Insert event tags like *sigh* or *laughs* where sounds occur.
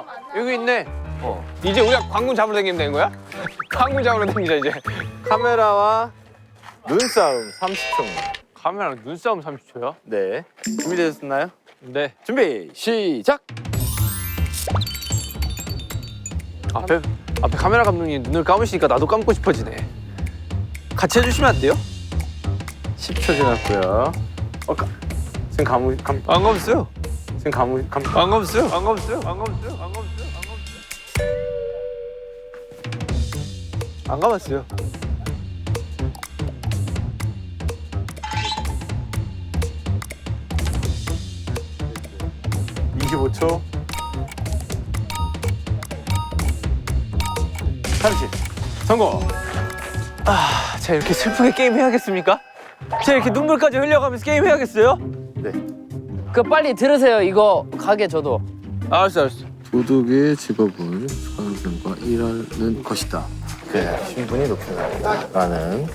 아 여기 있네. 어. 이제 우리가 광군 잡으러 다니면 되는 거야? *laughs* 광군 잡으러 다니자 이제. 카메라와 눈싸움 30초입니다. 카메라 눈싸움 30초야? 네. 준비되셨나요? 네. 준비 시작. 앞에 앞에 카메라 감독님 눈을 감으시니까 나도 감고 싶어지네. 같이 해주시면 안 돼요? 10초 지났고요. 어, 가, 지금 감우 감, 안 감았어요. 지금 감우 감. 안 감았어요. 안 감았어요. 안 감았어요. 안 감았어요. 안 감았어요. 안 감았어요. 25초. 30. 성공. 아, 제가 이렇게 슬프게 게임 해야겠습니까? 제가 이렇게 눈물까지 흘려가면서 게임 해야겠어요? 네. 그 빨리 들으세요. 이거 가게 저도. 알았어, 알았어. 도둑의 직업은 수강생과 일하는 것이다. 네, 신분이 높여나가는